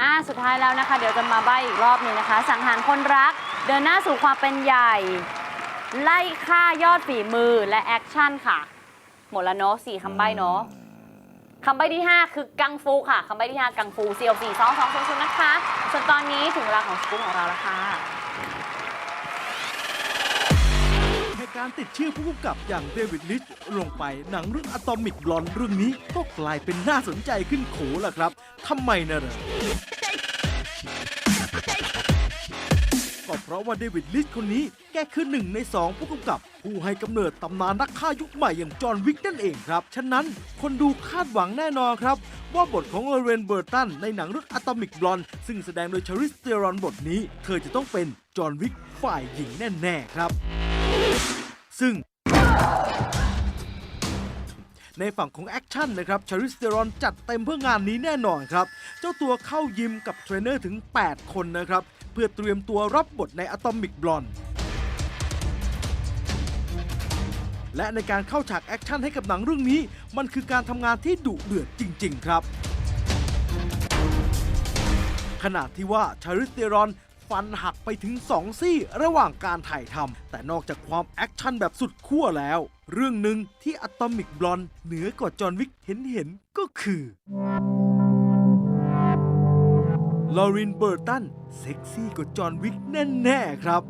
อ่าสุดท้ายแล้วนะคะ เดี๋ยวจะมาใบอีกรอบหนึ่งนะคะ สังหารคนรัก เดินหน้าสู่ความเป็นใหญ่ ไล่ฆ่ายอดฝีมือและแอคชั่นค่ะ หมดแล้วเนาะสี่คำใบ้เนาะคำใบ้ที่ 5 คือกังฟูค่ะคำใบ้ที่ 5 กังฟู CLC 2 2 0 0นะคะส่วนตอนนี้ถึงเวลาของสกู๊ปของเราแล้วค่ะ การติดชื่อผู้กำกับอย่างเดวิดลิชลงไปหนังเรื่องอะตอมิกบลอนเรื่องนี้ก็กลายเป็นน่าสนใจขึ้นโขล่ะครับทำไมนะเหรอก็เพราะว่าเดวิดลิชคนนี้แกคือหนึ่งในสองผู้กำกับ ผู้ให้กำเนิดตำนานนักฆ่ายุคใหม่อย่างจอห์นวิกนั่นเองครับ ฉะนั้นคนดูคาดหวังแน่นอนครับ ว่าบทของโอเรนเบอร์ตันในหนังเรื่องอะตอมิกบลอนซึ่งแสดงโดยชาริสเตรอนบทนี้ เธอจะต้องเป็นจอห์นวิกฝ่ายหญิงแน่ ๆ ครับ ซึ่ง ในฝั่งของแอคชั่นนะครับชาริสเตรอนจัดเต็มเพื่องานนี้แน่นอนครับ เจ้าตัวเข้ายิมกับเทรนเนอร์ถึง 8 คนนะครับ เพื่อเตรียมตัวรับบทในอะตอมิกบลอนและในการเข้าฉากแอคชั่นให้กับหนังเรื่องนี้ มันคือการทำงานที่ดุเดือดจริง ๆ ครับขณะที่ว่าชาริสเตรอน ฟันหักไปถึง 2 ซี่ระหว่างการถ่ายทำแต่นอกจากความแอคชั่นแบบสุดขั้วแล้ว เรื่องหนึ่งที่อะตอมิกบลอนเหนือกว่าจอห์นวิกเห็นเห็นๆก็คือลอรินเบอร์ตันเซ็กซี่กว่าจอห์นวิกแน่ๆครับ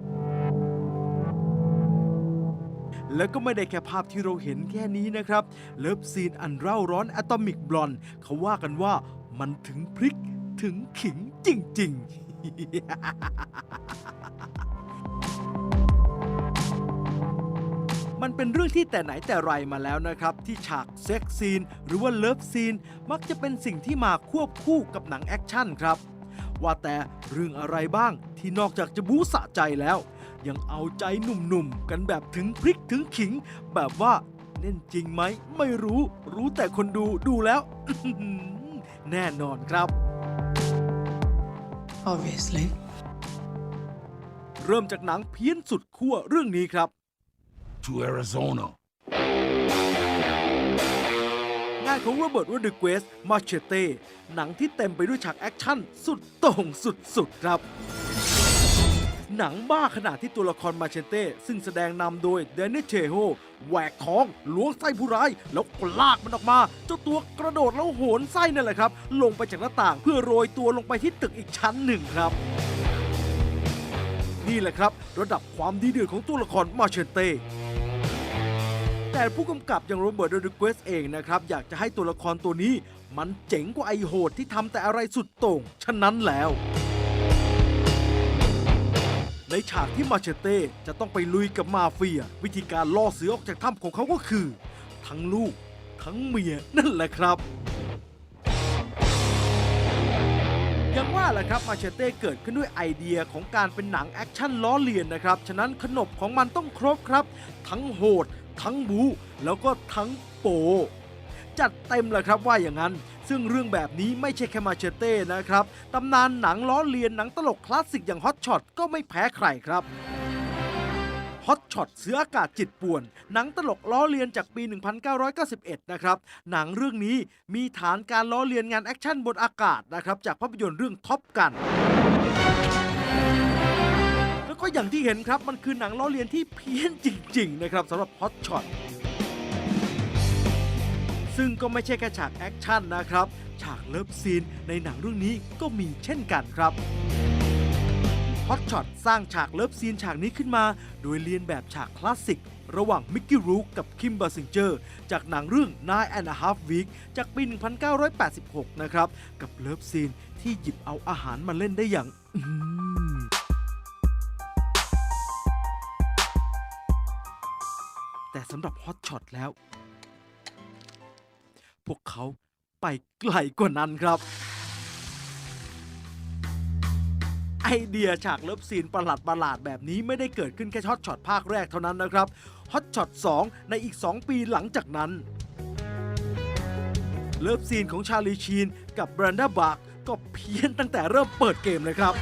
แล้วก็ไม่ได้แค่ภาพที่เราเห็นแค่นี้นะครับ เลิฟซีนอันเร่าร้อนอะตอมิกบลอน เขาว่ากันว่ามันถึงพริกถึงขิงจริง ๆ มันเป็นเรื่องที่แต่ไหนแต่ไรมาแล้วนะครับ ที่ฉากเซ็กซีน หรือว่าเลิฟซีน มักจะเป็นสิ่งที่มาควบคู่กับหนังแอคชั่นครับ ว่าแต่เรื่องอะไรบ้างที่นอกจากจะบู๊สะใจแล้ว ยังเอาใจหนุ่มๆ กันแบบถึงพริกถึงขิง แบบว่าเล่นจริงไหม ไม่รู้ รู้แต่คนดูดูแล้ว แน่นอนครับ Obviously. เริ่มจากหนังเพี้ยนสุดขั้วเรื่องนี้ครับ to Arizona. งานของโรเบิร์ตโรดริเกสมาเชเต้หนังที่เต็มไปด้วยฉากแอคชั่นสุดโต่งสุดๆครับ หนังบ้าขนาดที่ตัวละครมาเชเต้ ซึ่งแสดงนำโดยเดนนิเชโฮแหวกท้องล้วงไส้ผู้ร้าย แล้วกลากมันออกมา เจ้าตัวกระโดดแล้วโหนไส้นั่นแหละครับ ลงไปจากหน้าต่างเพื่อโรยตัวลงไปที่ตึกอีกชั้นหนึ่งครับ นี่แหละครับ ระดับความดีเดือดของตัวละครมาเชเต้แต่ผู้กำกับอย่างโรเบิร์ตโรดิเกสเองนะครับ อยากจะให้ตัวละครตัวนี้ มันเจ๋งกว่าไอโหดที่ทำแต่อะไรสุดโต่งฉะนั้นแล้ว ในฉากที่มาเชเต้จะต้องไปลุยกับมาเฟีย วิธีการล่อเสือออกจากถ้ำของเขาก็คือ ทั้งลูก ทั้งเมียนั่นแหละครับย่างว่าแหละครับมาเชเต้เกิดขึ้นด้วยไอเดียของการเป็นหนังแอคชั่นล้อเลียนนะครับ ฉะนั้นขนบของมันต้องครบครับ ทั้งโหด ทั้งบู แล้วก็ทั้งโป จัดเต็มเลยครับว่าอย่างนั้น ซึ่งเรื่องแบบนี้ไม่ใช่แค่มาเชเต้นะครับ ตำนานหนังล้อเลียนหนังตลกคลาสสิกอย่างฮอตช็อตก็ไม่แพ้ใครครับฮอตช็อตเสืออากาศจิตป่วน หนังตลกล้อเลียนจากปี 1991 นะครับ หนังเรื่องนี้มีฐานการล้อเลียนงานแอคชั่นบนอากาศนะครับ จากภาพยนตร์เรื่องท็อปกันแล้วก็อย่างที่เห็นครับมันคือหนังล้อเลียนที่เพี้ยนจริง ๆ นะครับสำหรับฮอตช็อต ซึ่งก็ไม่ใช่แค่ฉากแอคชั่นนะครับ ฉากเลิฟซีนในหนังเรื่องนี้ก็มีเช่นกันครับฮอตช็อตสร้างฉากเลิฟซีนฉากนี้ขึ้นมา โดยเรียนแบบฉากคลาสสิก ระหว่างมิกกี้รูคกับคิมบาซิงเจอร์ จากหนังเรื่อง Nine and a Half Week จากปี 1986 นะครับ กับเลิฟซีนที่หยิบเอาอาหารมาเล่นได้อย่างแต่สำหรับฮอตช็อตแล้ว พวกเขาไปไกลกว่านั้นครับ ไอเดียฉากเลิฟซีนประหลาดประหลาดๆแบบนี้ไม่ได้เกิดขึ้นแค่ฮอตช็อตภาคแรกเท่านั้นนะครับฮอตช็อต2ในอีก 2 ปีหลังจากนั้น เลิฟซีนของชาลีชีนกับแบรนด้าบาร์กก็เพี้ยนตั้งแต่เริ่มเปิดเกมเลยครับ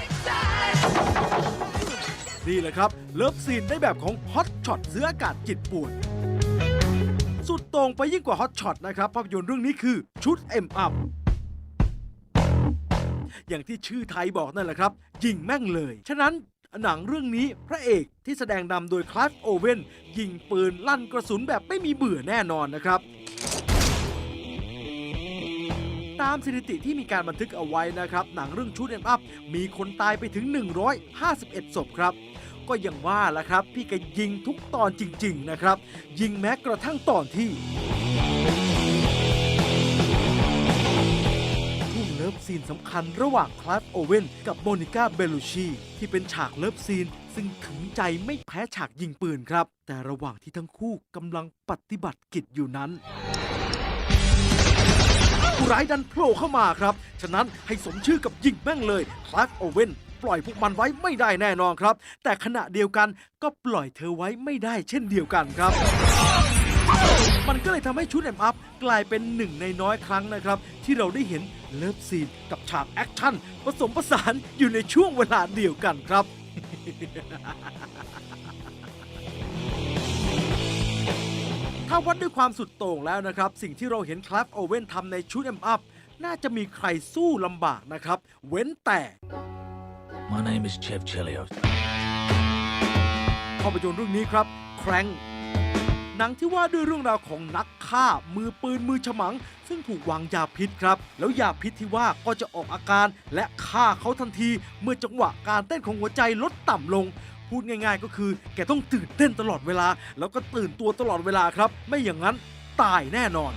นี่แหละครับ เลิฟซีนได้แบบของฮอตช็อตเสื้ออากาศจิตป่วน สุดโต่งไปยิ่งกว่าฮอตช็อตนะครับภาพยนตร์เรื่องนี้คือชุด M Up อย่างที่ชื่อไทยบอกนั่นแหละครับ ยิงแม่งเลย ฉะนั้นหนังเรื่องนี้พระเอกที่แสดงนำโดยคลาสโอเวนยิงปืนลั่นกระสุนแบบไม่มีเบื่อแน่นอนนะครับ ตามสถิติที่มีการบันทึกเอาไว้นะครับ หนังเรื่องชุดเอ็มอัพมีคนตายไปถึง 151 ศพครับ ก็ย่างว่าละครับ พี่ก็ยิงทุกตอนจริง ๆ นะครับ ยิงแม้กระทั่งตอนที่ช่วงเลิฟซีนสำคัญระหว่างคลาสโอเวนกับโมนิก้าเบลูชีที่เป็นฉากเลิฟซีน ซึ่งถึงใจไม่แพ้ฉากยิงปืนครับ แต่ระหว่างที่ทั้งคู่กำลังปฏิบัติกิจอยู่นั้นผู้ร้ายดันโผล่เข้ามาครับ ฉะนั้นให้สมชื่อกับยิงแม่งเลยคลาสโอเวน ปล่อยพวกมันไว้ไม่ได้แน่นอนครับ แต่ขณะเดียวกันก็ปล่อยเธอไว้ไม่ได้เช่นเดียวกันครับ มันก็เลยทำให้ชุดแอมอัพกลายเป็นหนึ่งในน้อยครั้งนะครับ ที่เราได้เห็นเลิฟซีนกับฉากแอคชั่นผสมผสานอยู่ในช่วงเวลาเดียวกันครับ ถ้าวัดด้วยความสุดโต่งแล้วนะครับ สิ่งที่เราเห็นคลาฟโอเว่นทำในชุดเอ็มอัพน่าจะมีใครสู้ลำบากนะครับ เว้นแต่ My name is Chev Chelios. ภาพยนตร์เรื่องนี้ครับ แครงหนังที่ว่าด้วยเรื่องราวของนักฆ่า มือปืนมือฉมัง ซึ่งถูกวางยาพิษครับ แล้วยาพิษที่ว่าก็จะออกอาการและฆ่าเขาทันที เมื่อจังหวะการเต้นของหัวใจลดต่ำลง พูดง่ายๆ ก็คือ แกต้องตื่นเต้นตลอดเวลา แล้วก็ตื่นตัวตลอดเวลาครับ ไม่อย่างนั้นตายแน่นอน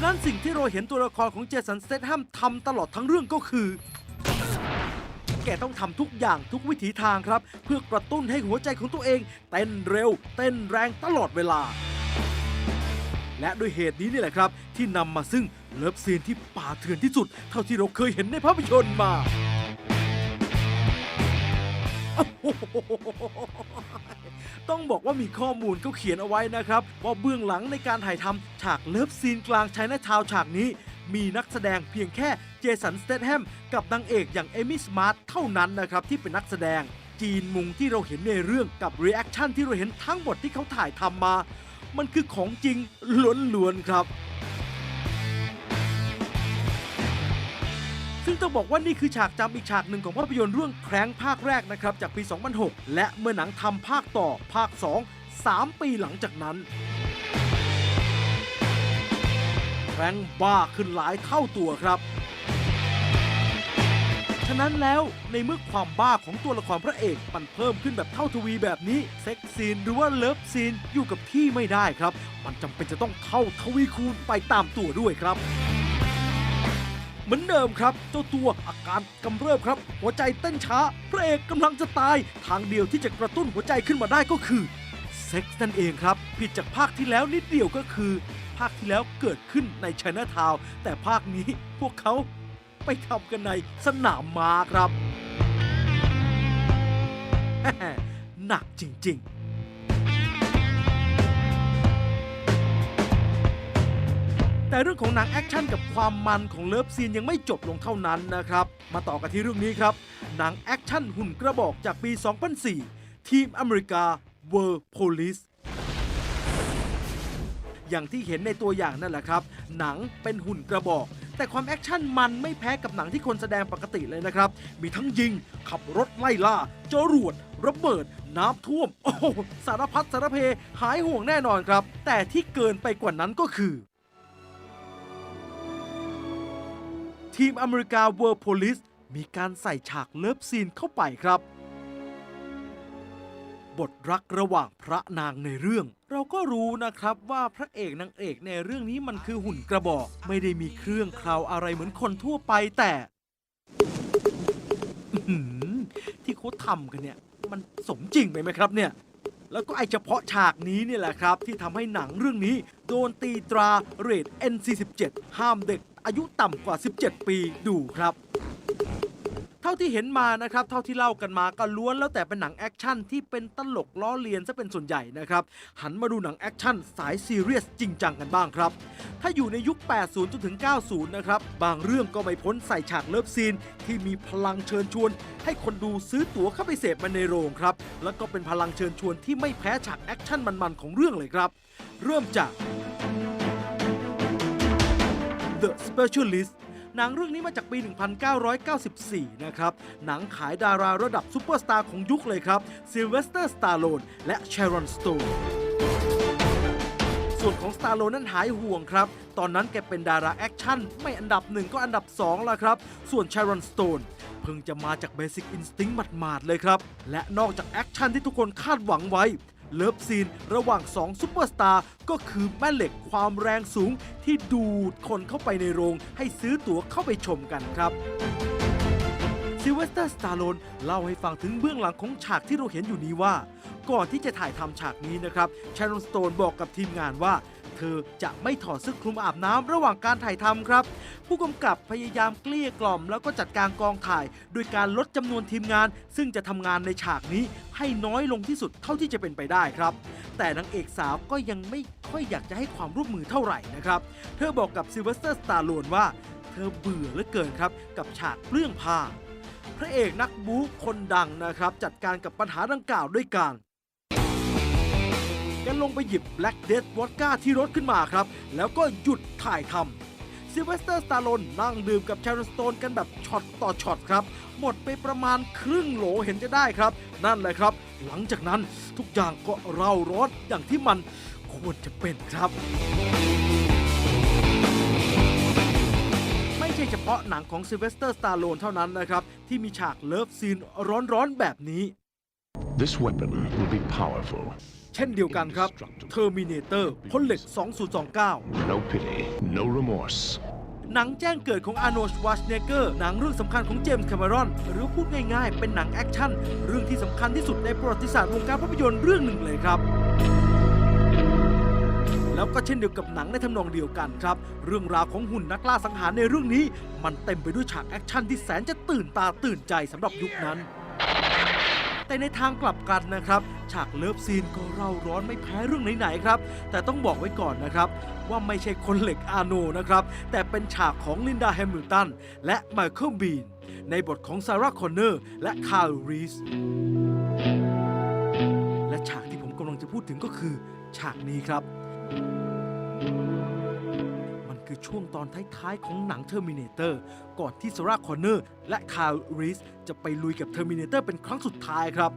ะนั้นสิ่งที่เราเห็นตัวละครของเจสันสเตทแฮมทำตลอดทั้งเรื่องก็คือ แกต้องทำทุกอย่างทุกวิถีทางครับ เพื่อกระตุ้นให้หัวใจของตัวเอง เต้นเร็ว เต้นแรงตลอดเวลา และด้วยเหตุนี้นี่แหละครับ ที่นำมาซึ่งเลิฟซีนที่ป่าเถื่อนที่สุด เท่าที่เราเคยเห็นในภาพยนตร์มา ต้องบอกว่ามีข้อมูลเขาเขียนเอาไว้นะครับว่าเบื้องหลังในการถ่ายทำฉากเลิฟซีนกลางชายนาทาวฉากนี้ มีนักแสดงเพียงแค่เจสันสเตทแฮมกับนางเอกอย่างเอมี่สมาร์ทเท่านั้นนะครับที่เป็นนักแสดงจีนมุงที่เราเห็นในเรื่องกับรีแอคชั่นที่เราเห็นทั้งหมดที่เขาถ่ายทำมา มันคือของจริงล้วนๆครับ ต้องบอกว่านี่คือฉากจำอีกฉากหนึ่งของภาพยนตร์เรื่องแคร้งภาคแรกนะครับจากปี 2006 และเมื่อหนังทำภาคต่อภาค 2 3 ปีหลังจากนั้นแคร้งบ้าขึ้นหลายเท่าตัวครับ ฉะนั้นแล้วในเมื่อความบ้าของตัวละครพระเอกมันเพิ่มขึ้นแบบเท่าทวีแบบนี้ เซ็กซีนหรือว่าเลิฟซีนอยู่กับที่ไม่ได้ครับ มันจำเป็นจะต้องเท่าทวีคูณไปตามตัวด้วยครับ เหมือนเดิมครับ เจ้าตัวอาการกำเริบครับ หัวใจเต้นช้า พระเอกกำลังจะตาย ทางเดียวที่จะกระตุ้นหัวใจขึ้นมาได้ก็คือเซ็กซ์นั่นเองครับ ผิดจากภาคที่แล้วนิดเดียวก็คือ ภาคที่แล้วเกิดขึ้นในชน่าทาวแต่ภาคนี้พวกเขาไปทำกันในสนามม้าครับ หนักจริง ๆ แต่เรื่องของหนังแอคชั่นกับความมันของเลิฟซีนยังไม่จบลงเท่านั้นนะครับ มาต่อกันที่เรื่องนี้ครับ หนังแอคชั่นหุ่นกระบอกจากปี 2004 ทีมอเมริกา World Police อย่างที่เห็นในตัวอย่างนั่นแหละครับ หนังเป็นหุ่นกระบอก แต่ความแอคชั่นมันไม่แพ้กับหนังที่คนแสดงปกติเลยนะครับ มีทั้งยิง ขับรถไล่ล่า จรวด ระเบิด น้ำท่วม โอ้สารพัดสารเพหายห่วงแน่นอนครับ แต่ที่เกินไปกว่านั้นก็คือ ทีมอเมริกา World Police มีการใส่ฉากเลิฟซีนเข้าไปครับ บทรักระหว่างพระนางในเรื่อง เราก็รู้นะครับว่าพระเอกนางเอกในเรื่องนี้มันคือหุ่นกระบอก ไม่ได้มีเครื่องคราวอะไรเหมือนคนทั่วไปแต่ที่เขาทำกันเนี่ย มันสมจริงไปไหมครับเนี่ย แล้วก็ไอเฉพาะฉากนี้นี่แหละครับ ที่ทำให้หนังเรื่องนี้ โดนตีตราเรท NC17 ห้ามเด็ก อายุต่ำกว่า 17 ปีดูครับ เท่าที่เห็นมานะครับ เท่าที่เล่ากันมาก็ล้วนแล้วแต่เป็นหนังแอคชั่นที่เป็นตลกล้อเลียนซะเป็นส่วนใหญ่นะครับ หันมาดูหนังแอคชั่นสายซีเรียสจริงจังกันบ้างครับ ถ้าอยู่ในยุค 80 จนถึง 90 นะครับ บางเรื่องก็ไม่พ้นใส่ฉากเลิฟซีน ที่มีพลังเชิญชวน ให้คนดูซื้อตั๋วเข้าไปเสพมันในโรงครับ แล้วก็เป็นพลังเชิญชวนที่ไม่แพ้ฉากแอคชั่นมันๆของเรื่องเลยครับ เริ่มจาก The Specialist หนังเรื่องนี้มาจากปี 1994 นะครับ หนังขายดาราระดับซูเปอร์สตาร์ของยุคเลยครับซิลเวสเตอร์สตาร์โลนและเชรอนสโตนส่วนของสตาร์โลนั้นหายห่วงครับ ตอนนั้นแกเป็นดาราแอคชั่น ไม่อันดับหนึ่งก็อันดับ2แล้วครับ ส่วนเชรอนสโตนเพิ่งจะมาจากเบสิ c อินสติ้งหมาดๆเลยครับ และนอกจากแอคชั่นที่ทุกคนคาดหวังไว้ เลิฟซีนระหว่าง 2ซูเปอร์สตาร์ก็คือแม่เหล็กความแรงสูงที่ดูดคนเข้าไปในโรง ให้ซื้อตั๋วเข้าไปชมกันครับซิเวสเตอร์สตาร์โลนเล่าให้ฟังถึงเบื้องหลังของฉากที่เราเห็นอยู่นี้ว่า ก่อนที่จะถ่ายทำฉากนี้นะครับชารอนสโตนบอกกับทีมงานว่า ธอจะไม่ถอดเสื้อคลุมอาบน้ำระหว่างการถ่ายทำครับ ผู้กำกับพยายามเกลี้ยกล่อม แล้วก็จัดการกองถ่าย โดยการลดจำนวนทีมงาน ซึ่งจะทำงานในฉากนี้ให้น้อยลงที่สุดเท่าที่จะเป็นไปได้ครับ แต่นางเอกสาวก็ยังไม่ค่อยอยากจะให้ความร่วมมือเท่าไหร่นะครับ เธอบอกกับซิลเวสเตอร์สตาร์โลนว่า เธอเบื่อเหลือเกินครับกับฉากเปลื้องผ้าพระเอกนักบู๊คนดังนะครับ จัดการกับปัญหาดังกล่าวด้วยการ แกลงไปหยิบ Black Death Vodka ที่รถขึ้นมาครับ แล้วก็หยุดถ่ายทำซิเวสเตอร์สตาลนนั่งดื่มกับช a รอนสโตนกันแบบช็อตต่อช็อตครับ หมดไปประมาณครึ่งโหลเห็นจะได้ครับ นั่นแหละครับ หลังจากนั้นทุกอย่างก็เร่าร้อนอย่างที่มันควรจะเป็นครับไม่ใช่เฉพาะหนังของซิเวสเตอร์สตาโลนเท่านั้นนะครับ ที่มีฉากเลิฟซีนร้อนๆแบบนี้ This weapon will be powerful. เช่นเดียวกันครับ Terminator พ่นเหล็ก 2029 No pity, no remorse. หนังแจ้งเกิดของอาร์โนชวาชเนเกอร์ หนังเรื่องสำคัญของเจมส์แคม e รอน หรือพูดง่ายๆ เป็นหนังแอคชั่น เรื่องที่สำคัญที่สุดในประวัติศาสตร์วงการภาพยนตร์เรื่องหนึ่งเลยครับ แล้วก็เช่นเดียวกับหนังในทำนองเดียวกันครับ เรื่องราวของหุ่นนักล่าสังหารในเรื่องนี้ มันเต็มไปด้วยฉากแอคชั่นที่แสนจะตื่นตาตื่นใจสำหรับยุคนั้น แต่ในทางกลับกันนะครับฉากเลิฟซีนก็เร่าร้อนไม่แพ้เรื่องไหนๆครับ แต่ต้องบอกไว้ก่อนนะครับ ว่าไม่ใช่คนเหล็กอาโนนะครับ แต่เป็นฉากของลินดาแฮมิลตันและไมเคิลบีน ในบทของซาร่าคอนเนอร์และคาร์ลรีสและฉากที่ผมกำลังจะพูดถึงก็คือ ฉากนี้ครับมัน คือช่วงตอนท้ายๆ ของหนัง Terminator ก่อนที่ซาร่าคอนเนอร์และคาร์ลรีสจะไปลุยกับ Terminator เป็นครั้งสุดท้ายครับ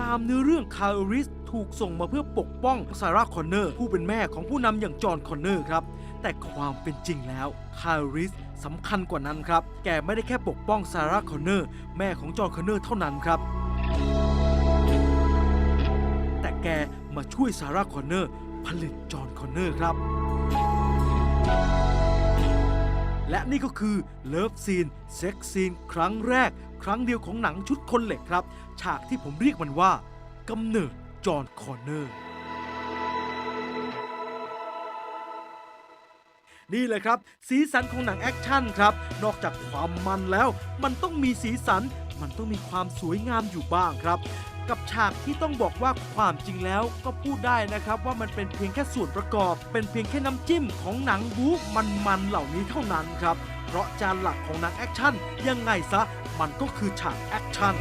ตามเนื้อเรื่องคาร์ลรีสถูกส่งมาเพื่อปกป้องซาร่าคอนเนอร์ผู้เป็นแม่ของผู้นำอย่างจอห์นคอนเนอร์ครับ แต่ความเป็นจริงแล้วคาร์ลรีสสำคัญกว่านั้นครับ แกไม่ได้แค่ปกป้องซาร่าคอนเนอร์แม่ของจอห์นคอนเนอร์เท่านั้นครับ แต่แกมาช่วยซาร่าคอนเนอร์ ผลิตจอห์นคอนเนอร์ครับ และนี่ก็คือเลิฟซีนเซ็กซีนครั้งแรก ครั้งเดียวของหนังชุดคนเหล็กครับ ฉากที่ผมเรียกมันว่ากำเนิดจอห์นคอนเนอร์ นี่แหละครับ สีสันของหนังแอคชั่นครับ นอกจากความมันแล้ว มันต้องมีสีสัน มันต้องมีความสวยงามอยู่บ้างครับ กับฉากที่ต้องบอกว่าความจริงแล้วก็พูดได้นะครับว่ามันเป็นเพียงแค่ส่วนประกอบ เป็นเพียงแค่น้ำจิ้มของหนังบู๊มันๆเหล่านี้เท่านั้นครับ เพราะจานหลักของหนังแอคชั่นยังไงซะมันก็คือฉากแอคชั่น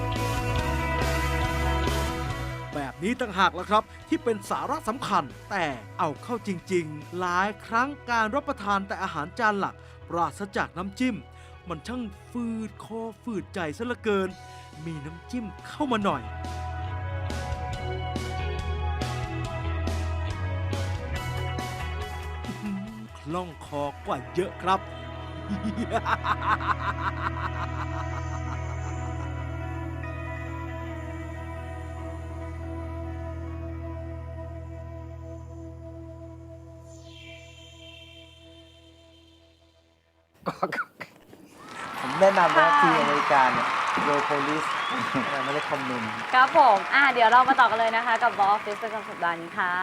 แบบนี้ต่างหากแล้วครับ ที่เป็นสาระสำคัญ แต่เอาเข้าจริง ๆ หลายครั้งการรับประทานแต่อาหารจานหลัก ปราศจากน้ำจิ้ม มันช่างฝืดคอฝืดใจซะเหลือเกิน มีน้ำจิ้มเข้ามาหน่อย ล่องคอกว่าเยอะครับ ก็ก็ผมแนะนำนะค่ะทีอเมริกาเนี่ยโดยโพลิสไม่ได้คอมเมนต์ ครับผม อะ เดี๋ยวเรามาต่อกันเลยนะคะ กับ Box Office ประจำสัปดาห์นี้ค่ะ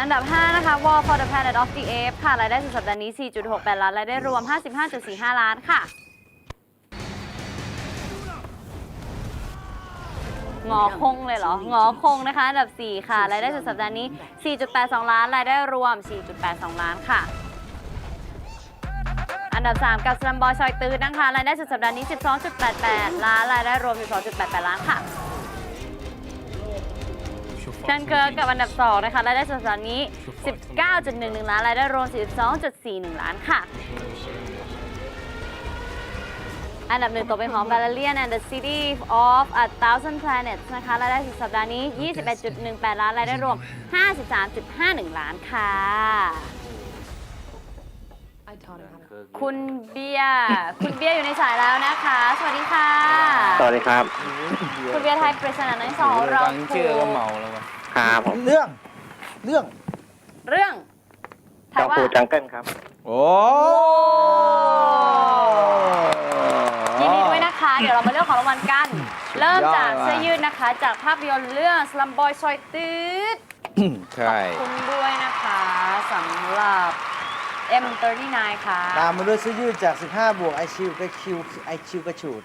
อันดับ 5 นะคะ War for the Planet of the Apes ค่ะ รายได้สุดสัปดาห์นี้ 4.68 ล้าน รายได้รวม 55.45 ล้านค่ะ งอคงเลยเหรอ งอคงนะคะ อันดับ 4 ค่ะ รายได้สุดสัปดาห์นี้ 4.82 ล้าน รายได้รวม 4.82 ล้านค่ะ อันดับ 3 กับสลัมบอยชอยตื้อนะคะ รายได้สุดสัปดาห์นี้ 12.88 ล้าน รายได้รวม 12.88 ล้านค่ะ ดันเคิร์กกับอันดับ 2 นะคะรายได้สัปดาห์นี้ 19.11 ล้านรายได้รวม 42.41 ล้านค่ะ อันดับหนึ่งตกเป็นของ Valerian and the City of a Thousand Planets นะคะรายได้สุดสัปดาห์นี้ 21.18 ล้านรายได้รวม 53.51 ล้านค่ะ คุณเบียร์คุณเบียร์อยู่ในสายแล้วนะคะ สวัสดีค่ะ สวัสดีครับ คุณเบียร์ไทยปริศนาในสองเราฟังชื่อก็เมาแล้ววะ ครับผมเรื่อง เรื่อง เรื่องไทจยองว่าฟูจังเกิลครับ โอ้ยินดีด้วยนะคะ เดี๋ยวเรามาเลือกของรางวัลกัน เริ่มจากยอดว่ะเสื้อยืดนะคะ จากภาพยนตร์เรื่อง Slum Boy ซอยตืดใช่ขอบคุณด้วยนะคะสำหรับ M39 ค่ะ ตามมาด้วยเสื้อยืดจาก 15 บวกไอคิวกระคิวไอคิวกระฉูด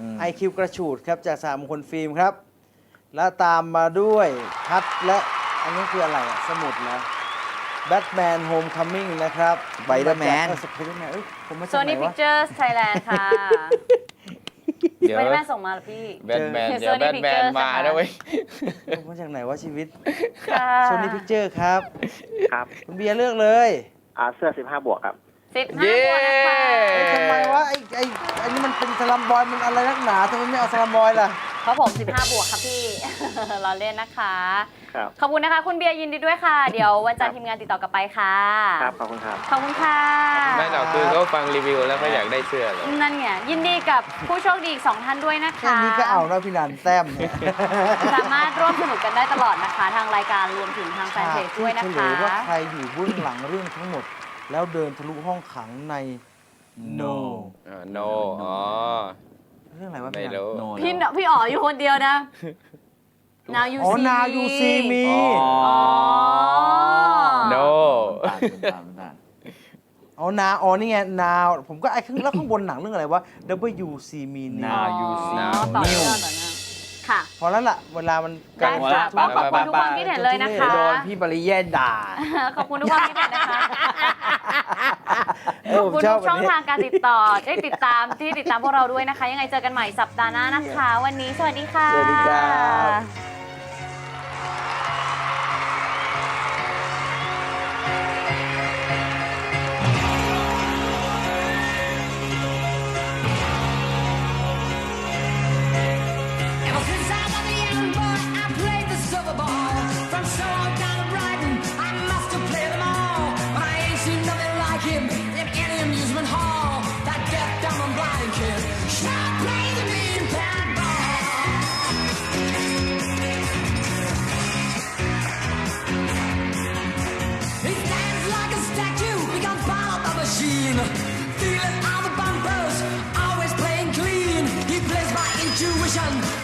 อืมไอคิวกระฉูดครับจากสามมงคลฟิล์มครับ และตามมาด้วยพัดและอันนี้คืออะไรอะสมุดนะแบทแมนโฮมคัมมิ่งนะครับ Spider-Man สไปเดอร์แมนเอ้ยผมมาโซจากไหนนี่พิวะ กเจอร์ไทยแลนด์ค่ะเดี๋ยวไม่ได้แม่ส่งมาเหรอพี่ แบทแมนเดี๋เดี๋ยยววแบ Sony ทแมน Pictures มานะคะแล้วเว้ย ผมมาจากไหนวะชีวิตค่ะโซนี่พิกเจอร์ครับ ครับคุณเบียร์เลือกเลยอ่าเสื้อ 15 บวกครับ สิบเย้ห้าบวกนะคะเอ้ยทำไมวะไอ้ไอ้ไอ้นี่มันเป็นสลัมบอยมันอะไรนักหนาทำไมไม่เอาสลัมบอยล่ะ เพราะผม 15 บวกครับพี่เราเล่นนะคะ ครับ ขอบคุณนะคะ คุณเบียร์ยินดีด้วยค่ะ เดี๋ยววันจันทร์ทีมงานติดต่อกลับไปค่ะครับ ขอบคุณครับ ขอบคุณค่ะไม่หรอกคือเขาฟังรีวิวแล้วก็อยากได้เสื้อเลยนั่นไงยินดีกับผู้โชคดีอีกสองท่านด้วยนะแค่คะ นี้ก็เอาแล้วพี่นันแต้มเนี่ย สามารถร่วมสนุกกันได้ตลอดนะคะ ทางรายการรวมถึงทางแฟนเพจด้วยนะเฉลคะยว่าใครอยู่เบื้องหลังเรื่องทั้งหมด แล้วเดินทะลุห้องขังใน No อ่าโนอ๋อ เรื่องอะไรวะไม่พี่นันรู้พี่นพี่อ๋ออยู่คนเดียวนะ Now you อ๋อ see นายูซีมี อ๋อโนอ๋อนาอ๋อนี่ไงนาผมก็ไอ้ข้างแล้วข้างบนหนังเรื่องอะไรวะ W C มี Now นา you see อ๋อต่อเนื่องต่อเนื่อง ค่ะ พอแล้วล่ะเวลามันได้ค่ะไปขอบไปคุณทุกไปความคิดเห็นเลยนะคะ โดนพี่ปริเยนด่า ขอบคุณทุกความคิดเห็นนะคะเอขออบผมคุณชอทุบกช่องอันนี้ทางการติดต่อได้ติดตามที่ติดตามพวกเราด้วยนะคะ ยังไงเจอกันใหม่สัปดาห์หน้านะคะ วันนี้สวัสดีค่ะ สวัสดีครับ vision.